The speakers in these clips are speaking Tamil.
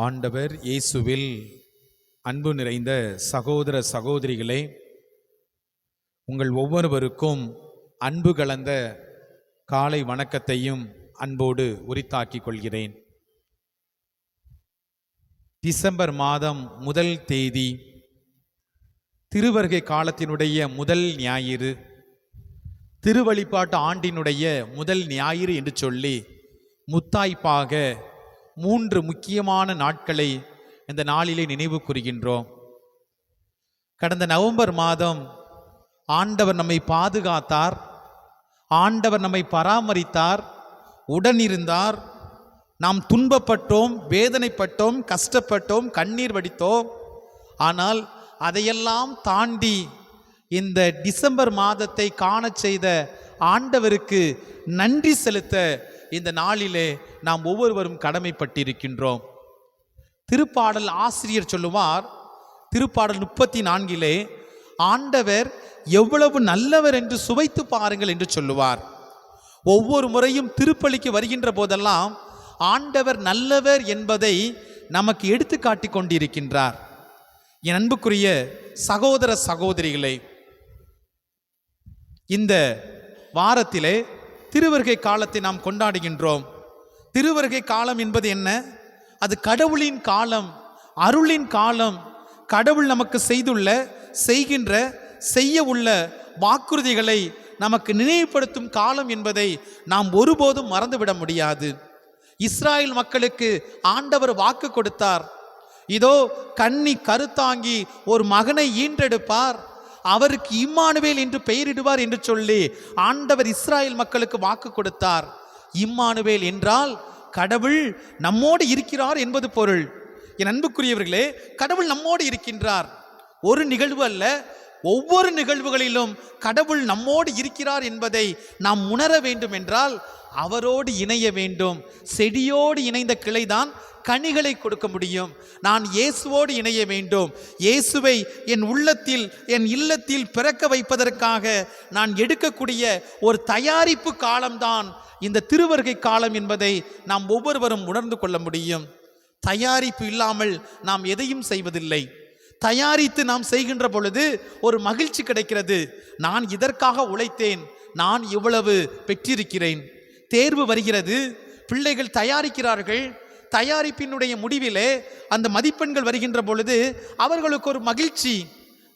ஆண்டவர் இயேசுவில் அன்பு நிறைந்த சகோதர சகோதரிகளே உங்கள் ஒவ்வொருவருக்கும் அன்பு கலந்த காலை வணக்கத்தையும் அன்போடு உரித்தாக்கிக் கொள்கிறேன். டிசம்பர் மாதம் முதல் தேதி திருவருகை காலத்தினுடைய முதல் ஞாயிறு திருவழிபாட்டு ஆண்டினுடைய முதல் ஞாயிறு என்று சொல்லி முத்தாய்ப்பாக மூன்று முக்கியமான நாட்களை இந்த நாளிலே நினைவு கூறுகின்றோம். கடந்த நவம்பர் மாதம் ஆண்டவர் நம்மை பாதுகாத்தார் ஆண்டவர் நம்மை பராமரித்தார் உடனிருந்தார். நாம் துன்பப்பட்டோம் வேதனைப்பட்டோம் கஷ்டப்பட்டோம் கண்ணீர் வடித்தோம். ஆனால் அதையெல்லாம் தாண்டி இந்த டிசம்பர் மாதத்தை காணச் செய்த ஆண்டவருக்கு நன்றி செலுத்த இந்த நாளிலே நாம் ஒவ்வொருவரும் கடமைப்பட்டிருக்கின்றோம். திருப்பாடல் ஆசிரியர் சொல்லுவார் திருப்பாடல் முப்பத்தி நான்கிலே ஆண்டவர் எவ்வளவு நல்லவர் என்று சுவைத்து பாருங்கள் என்று சொல்லுவார். ஒவ்வொரு முறையும் திருப்பலிக்கு வருகின்ற போதெல்லாம் ஆண்டவர் நல்லவர் என்பதை நமக்கு எடுத்து காட்டி கொண்டிருக்கின்றார். என் அன்புக்குரிய சகோதர சகோதரிகளே இந்த வாரத்திலே திருவருகை காலத்தை நாம் கொண்டாடுகின்றோம். திருவருகை காலம் என்பது என்ன? அது கடவுளின் காலம் அருளின் காலம். கடவுள் நமக்கு செய்துள்ள செய்கின்ற செய்ய உள்ள வாக்குறுதிகளை நமக்கு நினைவுபடுத்தும் காலம் என்பதை நாம் ஒருபோதும் மறந்துவிட முடியாது. இஸ்ராயல் மக்களுக்கு ஆண்டவர் வாக்கு கொடுத்தார். இதோ கண்ணி கருத்தாங்கி ஒரு மகனை ஈன்றெடுப்பார். அவருக்கு இம்மானுவேல் என்று பெயரிடுவார் என்று சொல்லி ஆண்டவர் இஸ்ராயல் மக்களுக்கு வாக்கு கொடுத்தார். இம்மானுவேல் என்றால் கடவுள் நம்மோடு இருக்கிறார் என்பது பொருள். என் அன்புக்குரியவர்களே கடவுள் நம்மோடு இருக்கின்றார். ஒரு நிகழ்வு அல்ல ஒவ்வொரு நிகழ்வுகளிலும் கடவுள் நம்மோடு இருக்கிறார் என்பதை நாம் உணர வேண்டும் என்றால் அவரோடு இணைய வேண்டும். செடியோடு இணைந்த கிளைதான் கனிகளை கொடுக்க முடியும். நான் இயேசுவோடு இணைய வேண்டும். இயேசுவை என் உள்ளத்தில் என் இல்லத்தில் பிறக்க வைப்பதற்காக நான் எடுக்கக்கூடிய ஒரு தயாரிப்பு காலம்தான் இந்த திருவருகை காலம் என்பதை நாம் ஒவ்வொருவரும் உணர்ந்து கொள்ள முடியும். தயாரிப்பு இல்லாமல் நாம் எதையும் செய்வதில்லை. தயாரித்து நாம் செய்கின்ற பொழுது ஒரு மகிழ்ச்சி கிடைக்கிறது. நான் இதற்காக உழைத்தேன். நான் இவ்வளவு பெற்றிருக்கிறேன். தேர்வு வருகிறது. பிள்ளைகள் தயாரிக்கிறார்கள். தயாரிப்பினுடைய முடிவிலே அந்த மதிப்பெண்கள் வருகின்ற பொழுது அவர்களுக்கு ஒரு மகிழ்ச்சி.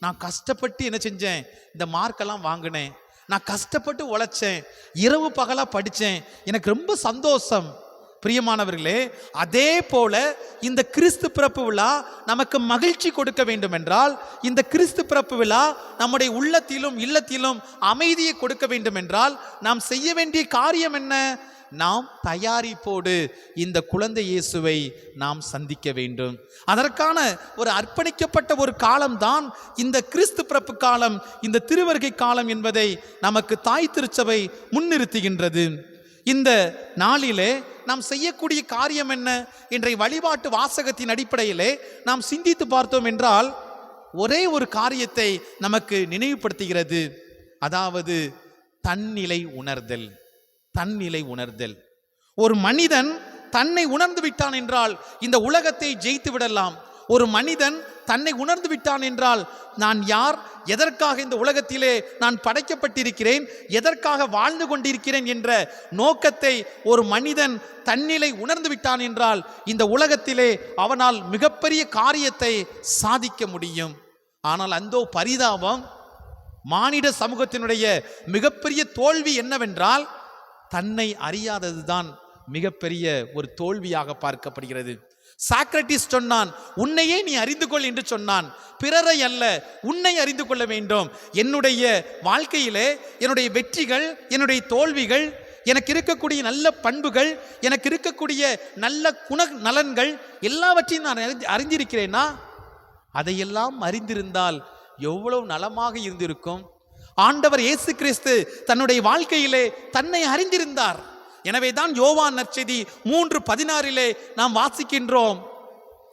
நான் கஷ்டப்பட்டு என்ன செஞ்சேன்? இந்த மார்க்கெல்லாம் வாங்கினேன். நான் கஷ்டப்பட்டு உழைச்சேன். இரவு பகலாக படித்தேன் எனக்கு ரொம்ப சந்தோஷம். பிரியமானவர்களே அதே போல இந்த கிறிஸ்து பிறப்பு விழா நமக்கு மகிழ்ச்சி கொடுக்க வேண்டும் என்றால் இந்த கிறிஸ்து பிறப்பு விழா நம்முடைய உள்ளத்திலும் இல்லத்திலும் அமைதியை கொடுக்க வேண்டும் என்றால் நாம் செய்ய வேண்டிய காரியம் என்ன? நாம் தயாரிப்போடு இந்த குழந்தை இயேசுவை நாம் சந்திக்க வேண்டும். அதற்கான ஒரு அர்ப்பணிக்கப்பட்ட ஒரு காலம்தான் இந்த கிறிஸ்து பிறப்பு காலம் இந்த திருவருகை காலம் என்பதை நமக்கு தாய் திருச்சபை முன்னிறுத்துகின்றது. இந்த நாளிலே நாம் செய்யக்கூடிய காரியம் என்ன? இன்றைய வழிபாட்டு வாசகத்தின் அடிப்படையிலே நாம் சிந்தித்து பார்த்தோம் என்றால் ஒரே ஒரு காரியத்தை நமக்கு நினைவுபடுத்துகிறது. அதாவது தன்னிலை உணர்தல். தன்னிலை உணர்தல். ஒரு மனிதன் தன்னை உணர்ந்து விட்டான் என்றால் இந்த உலகத்தை ஜெயித்து விடலாம். ஒரு மனிதன் தன்னை உணர்ந்து விட்டான் என்றால் நான் யார் எதற்காக இந்த உலகத்திலே நான் படைக்கப்பட்டிருக்கிறேன் எதற்காக வாழ்ந்து கொண்டிருக்கிறேன் என்ற நோக்கத்தை ஒரு மனிதன் தன்னிலை உணர்ந்து விட்டான் என்றால் இந்த உலகத்திலே அவனால் மிகப்பெரிய காரியத்தை சாதிக்க முடியும். ஆனால் அந்தோ பரிதாபம் மானிட சமூகத்தினுடைய மிகப்பெரிய தோல்வி என்னவென்றால் தன்னை அறியாததுதான் மிகப்பெரிய ஒரு தோல்வியாக பார்க்கப்படுகிறது. சாக்ரட்டிஸ் சொன்னான் உன்னையே நீ அறிந்து கொள் என்று சொன்னான். பிறரை அல்ல உன்னை அறிந்து கொள்ள வேண்டும். என்னுடைய வாழ்க்கையிலே என்னுடைய வெற்றிகள் என்னுடைய தோல்விகள் எனக்கு இருக்கக்கூடிய நல்ல பண்புகள் எனக்கு இருக்கக்கூடிய நல்ல குண நலன்கள் எல்லாவற்றையும் நான் அறிந்து அறிந்திருக்கிறேனா? அதையெல்லாம் அறிந்திருந்தால் எவ்வளவு நலமாக இருந்திருக்கும்? ஆண்டவர் இயேசு கிறிஸ்து தன்னுடைய வாழ்க்கையிலே தன்னை அறிந்திருந்தார். எனவே தான் யோவான் நற்செய்தி மூன்று பதினாறிலே நாம் வாசிக்கின்றோம்.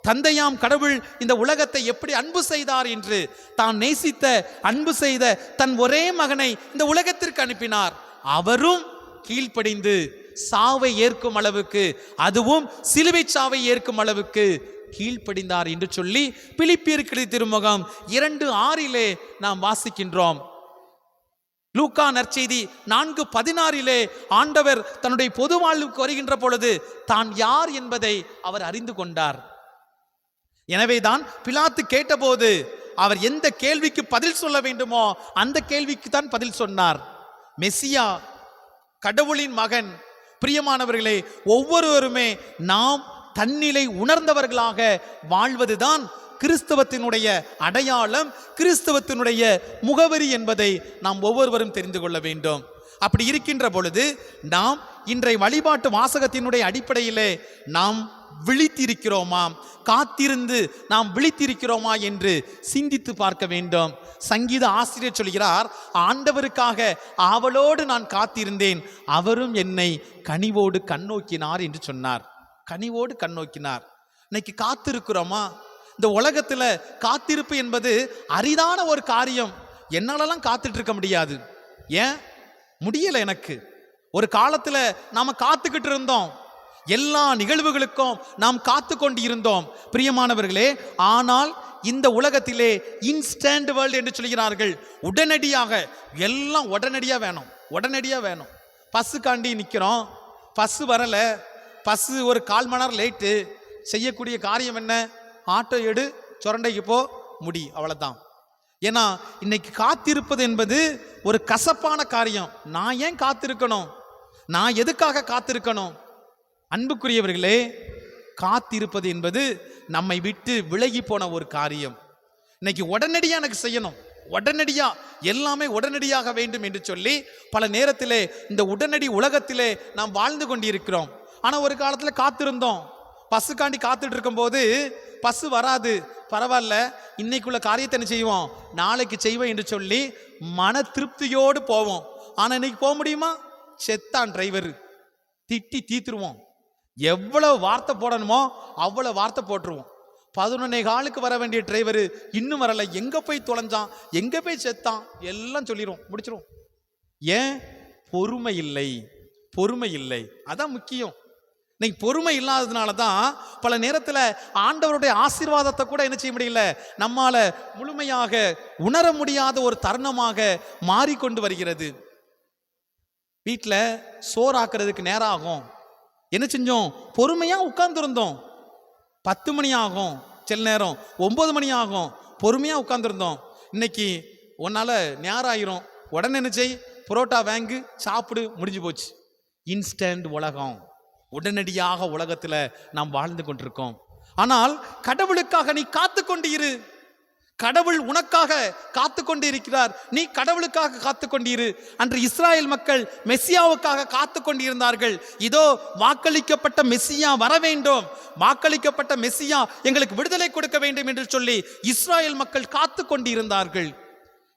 தந்தையாம் கடவுள் இந்த உலகத்தை எப்படி அன்பு செய்தார் என்று தான் நேசித்த அன்பு செய்த தன் ஒரே மகனை இந்த உலகத்திற்கு அனுப்பினார். அவரும் கீழ்ப்படிந்து சாவை ஏற்கும் அளவுக்கு அதுவும் சிலுவை சாவை ஏற்கும் அளவுக்கு கீழ்ப்படிந்தார் என்று சொல்லி பிலிப்பியர்களை திருமுகம் இரண்டு ஆறிலே நாம் வாசிக்கின்றோம். லூக்கா நற்செய்தி நான்கு பதினாறிலே ஆண்டவர் தன்னுடைய பொது வாழ்வுக்கு வருகின்ற பொழுது தான் யார் என்பதை அவர் அறிந்து கொண்டார். எனவேதான் பிலாத்து கேட்டபோது அவர் எந்த கேள்விக்கு பதில் சொல்ல வேண்டுமோ அந்த கேள்விக்கு தான் பதில் சொன்னார். மெஸ்ஸியா கடவுளின் மகன் பிரியமானவர்களே ஒவ்வொருவருமே நாம் தன்னிலை உணர்ந்தவர்களாக வாழ்வதுதான் கிறிஸ்தவத்தினுடைய அடையாளம் கிறிஸ்தவத்தினுடைய முகவரி என்பதை நாம் ஒவ்வொருவரும் தெரிந்து கொள்ள வேண்டும். அப்படி இருக்கின்ற பொழுது நாம் இன்றைய வழிபாட்டு வாசகத்தினுடைய அடிப்படையிலே நாம் விழித்திருக்கிறோமா காத்திருந்து நாம் விழித்திருக்கிறோமா என்று சிந்தித்து பார்க்க வேண்டும். சங்கீத ஆசிரியர் சொல்கிறார் ஆண்டவருக்காக ஆவலோடு நான் காத்திருந்தேன். அவரும் என்னை கனிவோடு கண்ணோக்கினார் என்று சொன்னார். கனிவோடு கண்ணோக்கினார். இன்னைக்கு காத்திருக்கிறோமா? இந்த உலகத்தில் காத்திருப்பு என்பது அரிதான ஒரு காரியம். என்னாலலாம் காத்துட்டு இருக்க முடியாது. ஏன்? முடியலை எனக்கு. ஒரு காலத்தில் நாம் காத்துக்கிட்டு இருந்தோம். எல்லா நிகழ்வுகளுக்கும் நாம் காத்து கொண்டு இருந்தோம் பிரியமானவர்களே ஆனால் இந்த உலகத்திலே இன்ஸ்டன்ட் வேர்ல்டு என்று சொல்கிறார்கள். உடனடியாக எல்லாம் உடனடியாக வேணும். உடனடியாக வேணும். பஸ்ஸுக்காண்டி நிற்கிறோம் பஸ்ஸு வரலை. பஸ்ஸு ஒரு கால் மணி நேரம் லேட்டு செய்யக்கூடிய காரியம் என்ன? ஆட்டோ எடு சுரண்டைக்கு போ முடி அவ்வளோதான் ஏன்னா இன்னைக்கு காத்திருப்பது என்பது ஒரு கசப்பான காரியம். நான் ஏன் காத்திருக்கணும்? நான் எதுக்காக காத்திருக்கணும்? அன்புக்குரியவர்களே காத்திருப்பது என்பது நம்மை விட்டு விலகி போன ஒரு காரியம். இன்னைக்கு உடனடியாக எனக்கு செய்யணும். உடனடியாக எல்லாமே உடனடியாக வேண்டும் என்று சொல்லி பல நேரத்திலே இந்த உடனடி உலகத்திலே நாம் வாழ்ந்து கொண்டிருக்கிறோம். ஆனால் ஒரு காலத்தில் காத்திருந்தோம். பஸ்ஸுக்காண்டி காத்துட்டு இருக்கும்போது பஸ்ஸு வராது. பரவாயில்ல இன்னைக்குள்ள காரியத்தை என்ன செய்வோம்? நாளைக்கு செய்வோம் என்று சொல்லி மன திருப்தியோடு போவோம். ஆனால் இன்னைக்கு போக முடியுமா? செத்தான் டிரைவர் திட்டி தீத்துருவோம். எவ்வளவு வார்த்தை போடணுமோ அவ்வளோ வார்த்தை போட்டுருவோம். பதினொன்னே காலுக்கு வர வேண்டிய டிரைவர் இன்னும் வரலை. எங்கே போய் தொலைஞ்சான்? எங்கே போய் செத்தான்? எல்லாம் சொல்லிடுவோம் முடிச்சிருவோம். ஏன்? பொறுமை இல்லை. பொறுமை இல்லை. அதான் முக்கியம். இன்னைக்கு பொறுமை இல்லாததுனால தான் பல நேரத்தில் ஆண்டவருடைய ஆசீர்வாதத்தை கூட என்ன செய்ய முடியல? நம்மால முழுமையாக உணர முடியாத ஒரு தருணமாக மாறிக்கொண்டு வருகிறது. வீட்டில் சோறாக்குறதுக்கு நேரம் ஆகும். என்ன செஞ்சோம்? பொறுமையாக உட்கார்ந்துருந்தோம். பத்து மணி ஆகும் சில நேரம் ஒம்பது மணி ஆகும் பொறுமையாக உட்காந்துருந்தோம் இன்னைக்கு உன்னால் நேரம் ஆயிரும் உடனே என்ன செய்? புரோட்டா வாங்கு சாப்பிடு முடிஞ்சு போச்சு. இன்ஸ்டன்ட் உலகம். உடனடியாக உலகத்தில் நாம் வாழ்ந்து கொண்டிருக்கோம். ஆனால் கடவுளுக்காக நீ காத்து கொண்டு இரு. கடவுள் உனக்காக காத்து கொண்டு இருக்கிறார். நீ கடவுளுக்காக காத்து கொண்டிரு அன்று இஸ்ராயல் மக்கள் மெஸ்ஸியாவுக்காக காத்து கொண்டிருந்தார்கள் இதோ வாக்களிக்கப்பட்ட மெஸ்ஸியா வர வேண்டும். வாக்களிக்கப்பட்ட மெஸ்ஸியா எங்களுக்கு விடுதலை கொடுக்க வேண்டும் என்று சொல்லி இஸ்ராயல் மக்கள் காத்து கொண்டிருந்தார்கள்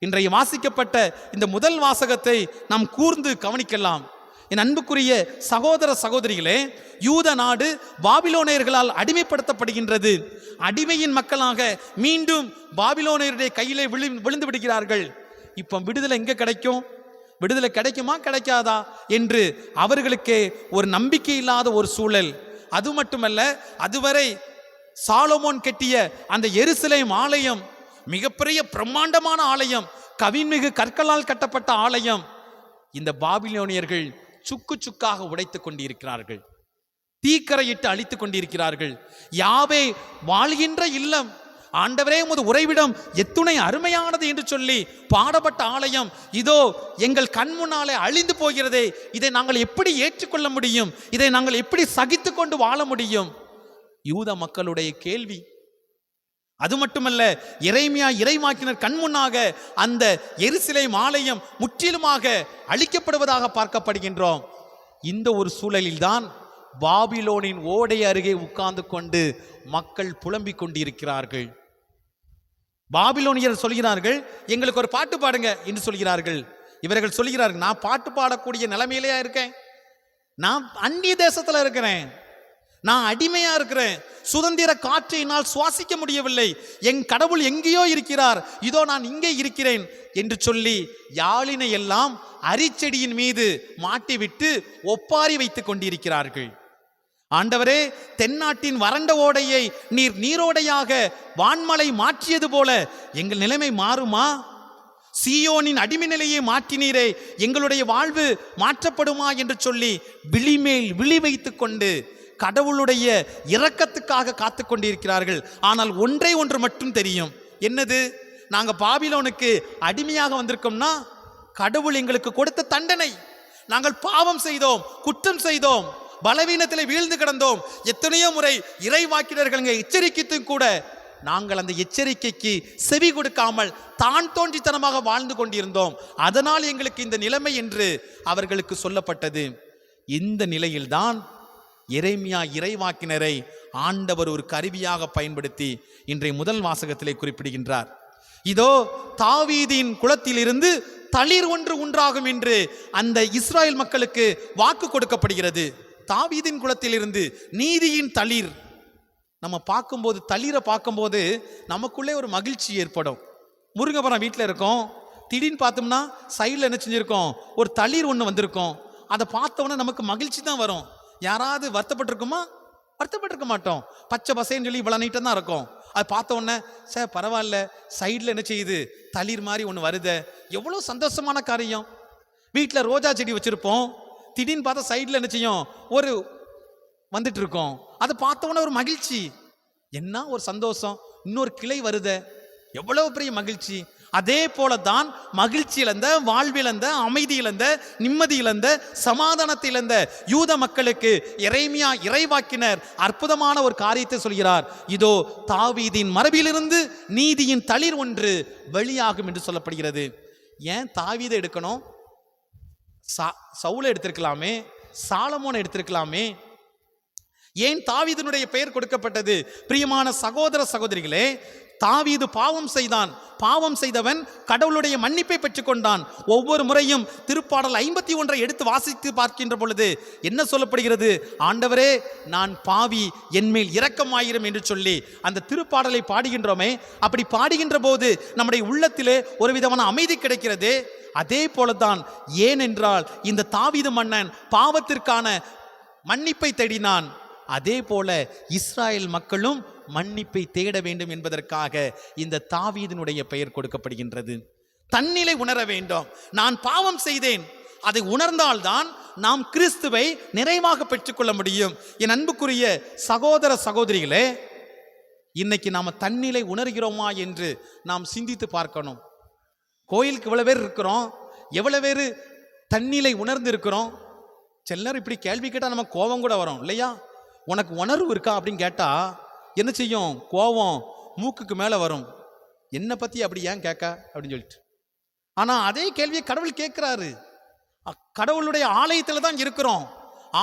இன்றைய வாசிக்கப்பட்ட இந்த முதல் வாசகத்தை நாம் கூர்ந்து கவனிக்கலாம். என் அன்புக்குரிய சகோதர சகோதரிகளே யூத நாடு பாபிலோனியர்களால் அடிமைப்படுத்தப்படுகின்றது. அடிமையின் மக்களாக மீண்டும் பாபிலோனியருடைய கையிலே விழு விழுந்து விடுகிறார்கள். இப்போ விடுதலை எங்கே கிடைக்கும்? விடுதலை கிடைக்குமா கிடைக்காதா? என்று அவர்களுக்கே ஒரு நம்பிக்கை இல்லாத ஒரு சூழல். அது மட்டுமல்ல அதுவரை சாலோமோன் கட்டிய அந்த எருசலேம் ஆலயம் மிகப்பெரிய பிரம்மாண்டமான ஆலயம் கவின்மிகு கற்களால் கட்டப்பட்ட ஆலயம். இந்த பாபிலோனியர்கள் சுக்கு சுக்காக உடைத்துக் கொண்டிருக்கிறார்கள். தீக்கரையிட்டு அழித்துக் கொண்டிருக்கிறார்கள். யாவே வாழ்கின்ற இல்லம். ஆண்டவரே உமது உறைவிடம் எத்துணை அருமையானது என்று சொல்லி பாடப்பட்ட ஆலயம். இதோ எங்கள் கண் முன்னாலே அழிந்து போகிறதே. இதை நாங்கள் எப்படி ஏற்றுக்கொள்ள முடியும்? இதை நாங்கள் எப்படி சகித்து கொண்டு வாழ முடியும்? யூத மக்களுடைய கேள்வி அது மட்டுமல்ல இறைமையா இறைமாக்கினர் கண் முன்னாக அந்த எரிசிலை ஆலயம் முற்றிலுமாக அழிக்கப்படுவதாக பார்க்கப்படுகின்றோம். இந்த ஒரு சூழலில்தான் பாபிலோனின் ஓடை அருகே உட்கார்ந்து கொண்டு மக்கள் புலம்பிக் கொண்டிருக்கிறார்கள். பாபிலோனியர் சொல்கிறார்கள் எங்களுக்கு ஒரு பாட்டு பாடுங்க என்று சொல்கிறார்கள். இவர்கள் சொல்கிறார்கள் நான் பாட்டு பாடக்கூடிய நிலைமையிலேயா இருக்கேன்? நான் அந்நிய தேசத்தில் இருக்கிறேன். நான் அடிமையா இருக்கிறேன். சுதந்திர காற்றை என்னால் சுவாசிக்க முடியவில்லை. என் கடவுள் எங்கேயோ இருக்கிறார். இதோ நான் இங்கே இருக்கிறேன் என்று சொல்லி யாழினை எல்லாம் அரிச்செடியின் மீது மாட்டிவிட்டு ஒப்பாரி வைத்துக் கொண்டிருக்கிறார்கள். ஆண்டவரே தென்னாட்டின் வறண்ட ஓடையை நீர் நீரோடையாக வான்மலை மாற்றியது போல எங்கள் நிலைமை மாறுமா? சீயோனின் அடிமை நிலையை மாற்றினீரே எங்களுடைய வாழ்வு மாற்றப்படுமா என்று சொல்லி விழிமேல் விழி வைத்துக்கொண்டு கடவுளுடைய இரக்கத்துக்காக காத்து கொண்டிருக்கிறார்கள் ஆனால் ஒன்றே ஒன்று மட்டும் தெரியும். என்னது? நாங்கள் பாபிலோனுக்கு அடிமையாக வந்திருக்கோம்னா கடவுள் எங்களுக்கு கொடுத்த தண்டனை. நாங்கள் பாவம் செய்தோம் குற்றம் செய்தோம் பலவீனத்தில் வீழ்ந்து கிடந்தோம். எத்தனையோ முறை இறைவாக்கினர்கள் இங்கே எச்சரிக்கைத்தும் கூட நாங்கள் அந்த எச்சரிக்கைக்கு செவி கொடுக்காமல் தான் தோன்றித்தனமாக வாழ்ந்து கொண்டிருந்தோம். அதனால் எங்களுக்கு இந்த நிலைமை என்று அவர்களுக்கு சொல்லப்பட்டது. இந்த நிலையில்தான் இறைமையா இறைவாக்கினரை ஆண்டவர் ஒரு கருவியாக பயன்படுத்தி இன்றைய முதல் வாசகத்திலே குறிப்பிடுகின்றார். இதோ தாவீதின் குளத்திலிருந்து தளிர் ஒன்று உண்டாகும் என்று அந்த இஸ்ராயல் மக்களுக்கு வாக்கு கொடுக்கப்படுகிறது. தாவீதின் குளத்திலிருந்து நீதியின் தளிர். நம்ம பார்க்கும்போது தளிரை பார்க்கும்போது நமக்குள்ளே ஒரு மகிழ்ச்சி ஏற்படும். முருங்கப்பரம் வீட்டில் இருக்கோம். திடீர்னு பார்த்தோம்னா சைடில் என்ன செஞ்சுருக்கோம்? ஒரு தளிர் ஒன்று வந்திருக்கும். அதை பார்த்தோன்னே நமக்கு மகிழ்ச்சி தான் வரும். யாராவது வருத்தப்பட்டிருக்குமா? வருத்தப்பட்டிருக்க மாட்டோம். பச்சை பசைன்னு சொல்லி இவ்வளோ நீட்டாக தான் இருக்கும். அது பார்த்த உடனே சார் பரவாயில்ல. சைடில் என்ன செய்யுது? தளிர் மாதிரி ஒன்று வருத. எவ்வளோ சந்தோஷமான காரியம். வீட்டில் ரோஜா செடி வச்சுருப்போம். திடீர்னு பார்த்தா சைடில் என்ன செய்யும்? ஒரு வந்துட்டு இருக்கோம். அதை பார்த்த உடனே ஒரு மகிழ்ச்சி. என்ன ஒரு சந்தோஷம். இன்னொரு கிளை வருதே. எவ்வளவு பெரிய மகிழ்ச்சி. அதே போல தான் மகிழ்ச்சி இழந்த வாழ்விழந்த அமைதி இழந்த நிம்மதி இழந்த சமாதானத்தை இழந்த யூத மக்களுக்கு இறைமையா இறைவாக்கினர் அற்புதமான ஒரு காரியத்தை சொல்கிறார். இதோ தாவீதின் மரபிலிருந்து நீதியின் தளிர் ஒன்று வெளியாகும் என்று சொல்லப்படுகிறது. ஏன் தாவீதை எடுக்கணும்? சா எடுத்திருக்கலாமே சாலமோனை எடுத்திருக்கலாமே ஏன் தாவீதனுடைய பெயர் கொடுக்கப்பட்டது? பிரியமான சகோதர சகோதரிகளே தாவீது பாவம் செய்தான். பாவம் செய்தவன் கடவுளுடைய மன்னிப்பை பெற்றுக்கொண்டான். ஒவ்வொரு முறையும் திருப்பாடல் ஐம்பத்தி ஒன்றை எடுத்து வாசித்து பார்க்கின்ற பொழுது என்ன சொல்லப்படுகிறது? ஆண்டவரே நான் பாவி என்மேல் இரக்கமாயிரும் என்று சொல்லி அந்த திருப்பாடலை பாடுகின்றோமே அப்படி பாடுகின்ற போது நம்முடைய உள்ளத்திலே ஒரு விதமான அமைதி கிடைக்கிறது. அதே போலதான் ஏனென்றால் இந்த தாவீது மன்னன் பாவத்திற்கான மன்னிப்பை தேடினான். அதே போல இஸ்ராயல் மக்களும் மன்னிப்பை தேட வேண்டும் என்பதற்காக இந்த தாவீதினுடைய பெயர் கொடுக்கப்படுகின்றது. தன்னிலை உணர வேண்டும். நான் பாவம் செய்தேன். அதை உணர்ந்தால்தான் நாம் கிறிஸ்துவை நிறைவாக பெற்றுக்கொள்ள முடியும். என் அன்புக்குரிய சகோதர சகோதரிகளே இன்னைக்கு நாம் தன்னிலை உணர்கிறோமா என்று நாம் சிந்தித்து பார்க்கணும். கோயிலுக்கு இவ்வளோ பேர் இருக்கிறோம். எவ்வளோ பேர் தன்னிலை உணர்ந்து இருக்கிறோம் சிலர் இப்படி கேள்வி கேட்டால் நம்ம கோபம் கூட வரும் இல்லையா? உனக்கு உணர்வு இருக்கா அப்படின்னு கேட்டால் என்ன செய்யும்? கோபம் மூக்குக்கு மேலே வரும். என்னை பற்றி அப்படி ஏன் கேட்க? அப்படின்னு சொல்லிட்டு. ஆனால் அதே கேள்வியை கடவுள் கேட்குறாரு. கடவுளுடைய ஆலயத்தில் தான் இருக்கிறோம்.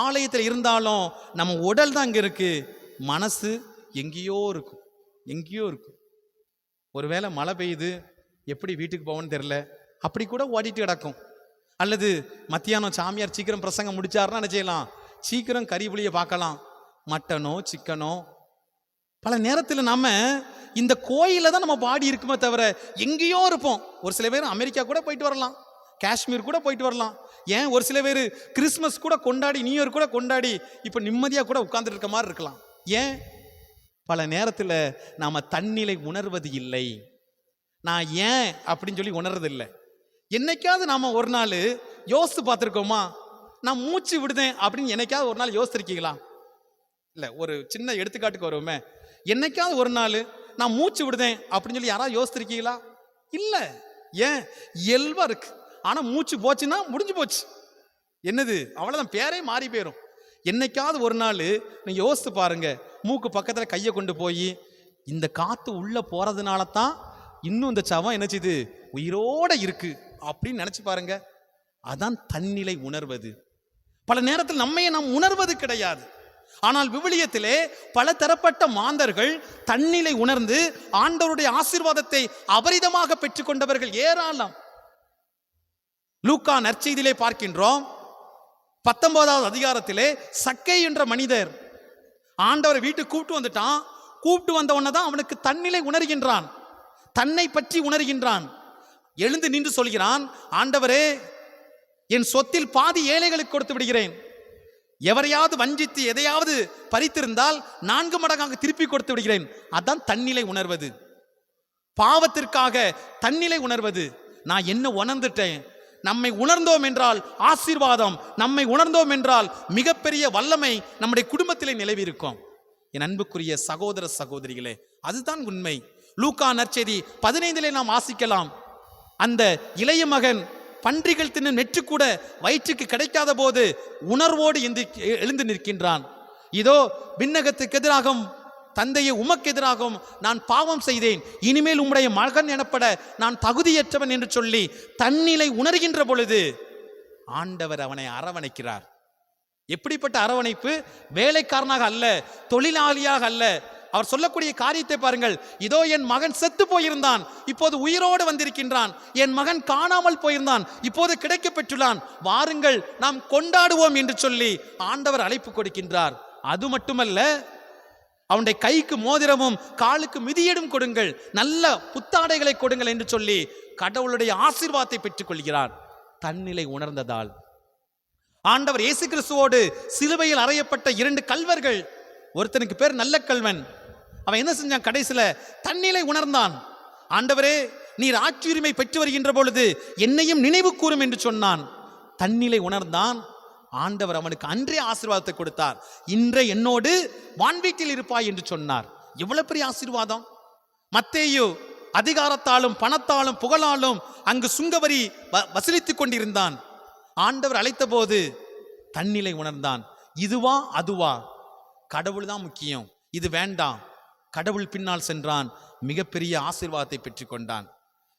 ஆலயத்தில் இருந்தாலும் நம்ம உடல் தான் இங்கே இருக்குது மனசு எங்கேயோ இருக்கும். எங்கேயோ இருக்கும். ஒருவேளை மழை பெய்யுது. எப்படி வீட்டுக்கு போவோன்னு தெரில அப்படி கூட ஓடிட்டு கிடக்கும். அல்லது மத்தியானம் சாமியார் சீக்கிரம் பிரசங்கம் முடிச்சாருன்னா என்ன செய்யலாம்? சீக்கிரம் கறி புளியை பார்க்கலாம். மட்டனோ சிக்கனோ பல நேரத்தில் நம்ம இந்த கோயிலில் தான் நம்ம பாடி இருக்குமே தவிர எங்கேயோ இருப்போம். ஒரு சில பேர் அமெரிக்கா கூட போயிட்டு வரலாம். காஷ்மீர் கூட போயிட்டு வரலாம். ஏன்? ஒரு சில பேர் கிறிஸ்மஸ் கூட கொண்டாடி நியூ இயர் கூட கொண்டாடி இப்போ நிம்மதியாக கூட உட்கார்ந்துட்டு இருக்க மாதிரி இருக்கலாம். ஏன்? பல நேரத்தில் நாம் தன்னிலை உணர்வது இல்லை. நான் ஏன் அப்படின்னு சொல்லி உணர்றதில்லை என்னைக்காவது நாம் ஒரு நாள் யோசித்து பார்த்துருக்கோமா? நான் மூச்சு விடுதேன் அப்படின்னு என்னைக்காவது ஒரு நாள் யோசிச்சிருக்கீங்களா இல்லை ஒரு சின்ன எடுத்துக்காட்டுக்கு வருவோமே. என்னைக்காவது ஒரு நாள் நான் மூச்சு விடுதேன் அப்படின்னு சொல்லி யாராவது யோசிச்சிருக்கீங்களா இல்லை. ஏன்? இயல்பாக இருக்கு. ஆனால் மூச்சு போச்சுன்னா முடிஞ்சு போச்சு. என்னது? அவ்வளோதான் பேரே மாறி போயிடும் என்னைக்காவது ஒரு நாள் நீங்கள் யோசித்து பாருங்க. மூக்கு பக்கத்தில் கையை கொண்டு போய் இந்த காற்று உள்ளே போகிறதுனால தான் இன்னும் இந்த சவம் என்ன செய்யுது உயிரோட இருக்கு அப்படின்னு நினச்சி பாருங்க. அதான் தன்னிலை உணர்வது. பல நேரத்தில் நம்மையே நாம் உணர்வது கிடையாது. ஆனால் விவிலியத்திலே பல தரப்பட்ட மாந்தர்கள் தன்னிலை உணர்ந்து ஆண்டவருடைய ஆசீர்வாதத்தை அபரிதமாக பெற்றுக்கொண்டவர்கள் ஏராளம். லூக்கா நற்செய்தியிலே பார்க்கின்றோம். பத்தொன்பதாவது அதிகாரத்திலே சக்கை என்ற மனிதர் ஆண்டவரை வீட்டுக்கு கூப்பிட்டு வந்துட்டான். கூப்பிட்டு வந்த உடனே தான் அவனுக்கு தன்னிலை உணர்கின்றான். தன்னை பற்றி உணர்கின்றான். எழுந்து நின்று சொல்கிறான் ஆண்டவரே என் சொத்தில் பாதி ஏழைகளுக்கு கொடுத்து விடுகிறேன். எவரையாவது வஞ்சித்து எதையாவது பறித்திருந்தால் நான்கு மடங்காக திருப்பி கொடுத்து விடுகிறேன். அதான் தன்னிலை உணர்வது. பாவத்திற்காக தன்னிலை உணர்வது. நான் என்ன உணர்ந்துட்டேன்? நம்மை உணர்ந்தோம் என்றால் ஆசீர்வாதம். நம்மை உணர்ந்தோம் என்றால் மிகப்பெரிய வல்லமை நம்முடைய குடும்பத்திலே நிலவி இருக்கும். என் அன்புக்குரிய சகோதர சகோதரிகளே அதுதான் உண்மை. லூக்கா நற்செய்தி பதினைந்திலே நாம் வாசிக்கலாம். அந்த இளைய மகன் பன்றிகள் தின்னும் நெற்று கூட வயிற்றுக்கு கிடைக்காத போது உணர்வோடு எந்தி எழுந்து நிற்கின்றான். இதோ விண்ணகத்துக்கு எதிராகவும் தந்தையை உமக்கு எதிராகவும் நான் பாவம் செய்தேன். இனிமேல் உம்முடைய மகன் எனப்பட நான் தகுதியற்றவன் என்று சொல்லி தன்னிலை உணர்கின்ற பொழுது ஆண்டவர் அவனை அரவணைக்கிறார். எப்படிப்பட்ட அரவணைப்பு? வேலைக்காரனாக அல்ல தொழிலாளியாக அல்ல அவர் சொல்லக்கூடிய காரியத்தை பாருங்கள். இதோ என் மகன் செத்து போயிருந்தான். இப்போது உயிரோடு வந்திருக்கின்றான். என் மகன் காணாமல் போயிருந்தான். இப்போது கிடைக்கப் பெற்றுள்ளான் வாருங்கள் நாம் கொண்டாடுவோம் என்று சொல்லி ஆண்டவர் அழைப்பு கொடுக்கின்றார். அது மட்டுமல்ல அவனுடைய கைக்கு மோதிரமும் காலுக்கு மிதியடும் கொடுங்கள். நல்ல புத்தாடைகளை கொடுங்கள் என்று சொல்லி கடவுளுடைய ஆசீர்வாதத்தை பெற்றுக்கொள்கிறார். தன்னிலை உணர்ந்ததால். ஆண்டவர் இயேசு கிறிஸ்துவோடு சிலுவையில் அறையப்பட்ட இரண்டு கல்வர்கள். ஒருத்தனுக்கு பேர் நல்ல கல்வன் அவன் என்ன செஞ்சான்? கடைசியில் தன்னிலை உணர்ந்தான். ஆண்டவரே நீர் ஆட்சியுரிமை பெற்று வருகின்ற பொழுது என்னையும் நினைவு கூறும் என்று சொன்னான். தன்னிலை உணர்ந்தான். ஆண்டவர் அவனுக்கு அன்றே ஆசீர்வாதத்தை கொடுத்தார். இன்றே என்னோடு வான்வீட்டில் இருப்பாய் என்று சொன்னார். எவ்வளவு பெரிய ஆசீர்வாதம்? மத்தேயு அதிகாரத்தாலும் பணத்தாலும் புகழாலும் அங்கு சுங்கவரி வ- வசூலித்துக் கொண்டிருந்தான். ஆண்டவர் அழைத்தபோது தன்னிலை உணர்ந்தான். இதுவா அதுவா? கடவுள் தான் முக்கியம். இது வேண்டாம். கடவுள் பின்னால் சென்றான் மிகப்பெரிய ஆசீர்வாதத்தை பெற்றுக்கொண்டான்.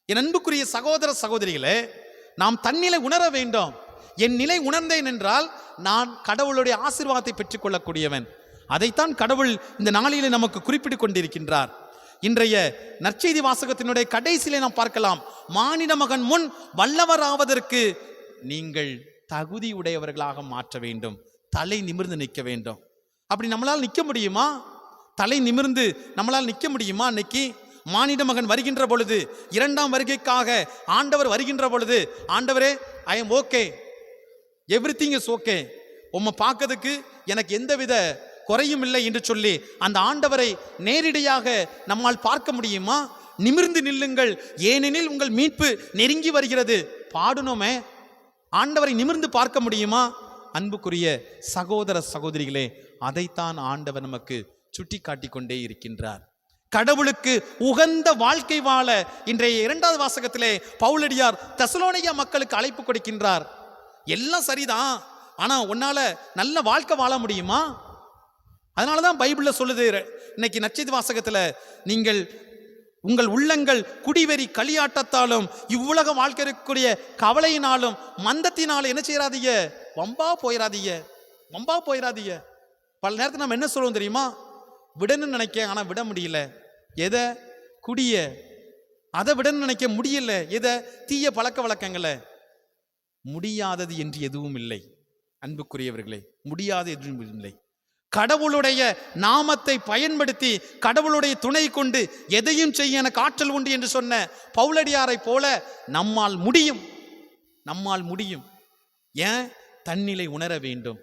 என் அன்புக்குரிய சகோதர சகோதரிகளே நாம் தன்னிலை உணர வேண்டும். என் நிலை உணர்ந்தேன் என்றால் நான் கடவுளுடைய ஆசீர்வாதத்தை பெற்றுக்கொள்ளக்கூடியவன். அதைத்தான் கடவுள் இந்த நாளிலே நமக்கு குறிப்பிட்டுக் கொண்டிருக்கின்றார். இன்றைய நற்செய்தி வாசகத்தினுடைய கடைசியிலே நாம் பார்க்கலாம். மானிட மகன் முன் வல்லவராவதற்கு நீங்கள் தகுதி உடையவர்களாக மாற்ற வேண்டும். தலை நிமிர்ந்து நிற்க வேண்டும். அப்படி நம்மளால் நிற்க முடியுமா? தலை நிமிர்ந்து நம்மளால் நிற்க முடியுமா அன்னைக்கு? மானிட மகன் வருகின்ற பொழுது இரண்டாம் வருகைக்காக ஆண்டவர் வருகின்ற பொழுது ஆண்டவரே I am okay everything is okay உம்மை பார்க்கறதுக்கு எனக்கு எந்தவித குறையும் இல்லை என்று சொல்லி அந்த ஆண்டவரை நேரடியாக நம்மால் பார்க்க முடியுமா? நிமிர்ந்து நில்லுங்கள். ஏனெனில் உங்கள் மீட்பு நெருங்கி வருகிறது. பாடணுமே ஆண்டவரை நிமிர்ந்து பார்க்க முடியுமா? அன்புக்குரிய சகோதர சகோதரிகளே அதைத்தான் ஆண்டவர் நமக்கு சுட்டி காட்டிக் கொண்டே இருக்கின்றார். கடவுளுக்கு உகந்த வாழ்க்கை வாழ இன்றைய இரண்டாவது வாசகத்திலே பவுலடியார் தெசலோனியா மக்களுக்கு அழைப்பு கொடுக்கின்றார். எல்லாம் சரிதான். ஆனா உன்னால நல்ல வாழ்க்கை வாழ முடியுமா? அதனால தான் பைபிளில் சொல்லுது இன்னைக்கு நச்செய்தி வாசகத்துல நீங்கள் உங்கள் உள்ளங்கள் குடிவெறி களியாட்டத்தாலும் இவ்வுலக வாழ்க்கை இருக்கக்கூடிய கவலையினாலும் மந்தத்தினாலும் என்ன செய்யறாதீங்க? வம்பா போயிடாதீங்க வம்பா போயிடாதீங்க பல நேரத்தில் நம்ம என்ன சொல்லுவோம் தெரியுமா? விடணும்னு நினைக்க ஆனால் விட முடியல. எதை? குடிய. அதை விடன்னு நினைக்க முடியல. எதை? தீய பழக்க வழக்கங்களை. முடியாதது என்று எதுவும் இல்லை. அன்புக்குரியவர்களே முடியாது எதுவும் இல்லை. கடவுளுடைய நாமத்தை பயன்படுத்தி கடவுளுடைய துணை கொண்டு எதையும் செய்ய எனக்கு ஆற்றல் உண்டு என்று சொன்ன பவுலடியாரை போல நம்மால் முடியும். நம்மால் முடியும். ஏன்? தன்னிலை உணர வேண்டும்.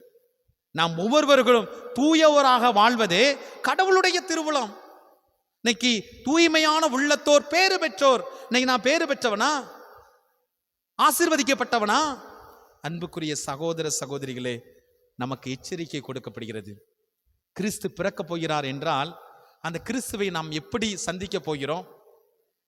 நாம் ஒவ்வொருவர்களும் தூயவராக வாழ்வதே கடவுளுடைய திருவுளம். இன்னைக்கு தூய்மையான உள்ளத்தோர் பேறு பெற்றோர். இன்னைக்கு நான் பேறு பெற்றவனா? ஆசிர்வதிக்கப்பட்டவனா? அன்புக்குரிய சகோதர சகோதரிகளே நமக்கு எச்சரிக்கை கொடுக்கப்படுகிறது. கிறிஸ்து பிறக்கப் போகிறார் என்றால் அந்த கிறிஸ்துவை நாம் எப்படி சந்திக்க போகிறோம்?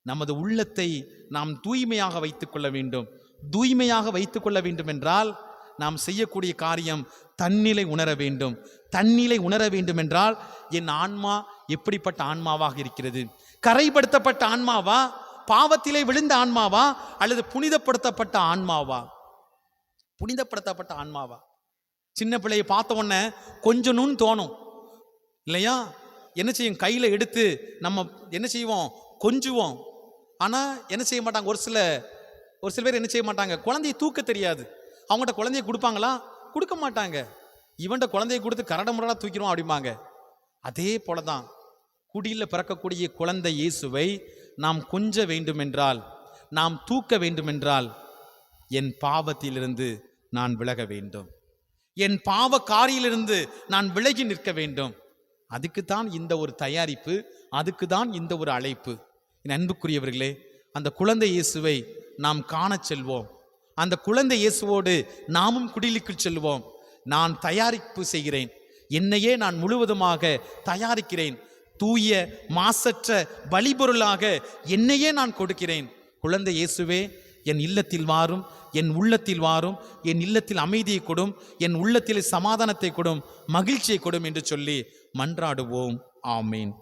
நமது உள்ளத்தை நாம் தூய்மையாக வைத்துக்கொள்ள வேண்டும். தூய்மையாக வைத்துக்கொள்ள வேண்டும் என்றால் நாம் செய்யக்கூடிய காரியம் தன்னிலை உணர வேண்டும். தன்னிலை உணர வேண்டும் என்றால் என் ஆன்மா எப்படிப்பட்ட ஆன்மாவாக இருக்கிறது? கரைப்படுத்தப்பட்ட ஆன்மாவா? பாவத்திலே விழுந்த ஆன்மாவா? அல்லது புனிதப்படுத்தப்பட்ட ஆன்மாவா? புனிதப்படுத்தப்பட்ட ஆன்மாவா? சின்ன பிள்ளையை பார்த்த உடனே கொஞ்சணும்னு தோணும். இல்லையா? என்ன செய்யும்? கையில் எடுத்து நம்ம என்ன செய்வோம்? கொஞ்சுவோம். ஆனால் என்ன செய்ய மாட்டாங்க? ஒரு சில ஒரு சில பேர் என்ன செய்ய மாட்டாங்க? குழந்தையை தூக்க தெரியாது. அவங்கள்ட்ட குழந்தைய கொடுப்பாங்களா? கொடுக்க மாட்டாங்க. இவன்கிட்ட குழந்தைய கொடுத்து கரட முரடாக தூக்கிடுவோம் அப்படிம்பாங்க. அதே போல தான் குடியில் பிறக்கக்கூடிய குழந்தை இயேசுவை நாம் கொஞ்ச வேண்டுமென்றால் நாம் தூக்க வேண்டுமென்றால் என் பாவத்திலிருந்து நான் விலக வேண்டும். என் பாவ காரியிலிருந்து நான் விலகி நிற்க வேண்டும். அதுக்கு தான் இந்த ஒரு தயாரிப்பு அதுக்கு தான் இந்த ஒரு அழைப்பு. என் அன்புக்குரியவர்களே அந்த குழந்தை இயேசுவை நாம் காணச் செல்வோம். அந்த குழந்தை இயேசுவோடு நாமும் குடிலுக்கு செல்வோம் நான் தயாரிப்பு செய்கிறேன். என்னையே நான் முழுவதுமாக தயாரிக்கிறேன். தூய மாசற்ற வழிபொருளாக என்னையே நான் கொடுக்கிறேன். குழந்தை இயேசுவே என் இல்லத்தில் வாரும் என் உள்ளத்தில் வாரும் என் இல்லத்தில் அமைதியை கொடும் என் உள்ளத்தில் சமாதானத்தை கொடும் மகிழ்ச்சியை கொடும் என்று சொல்லி மன்றாடுவோம். ஆமீன்.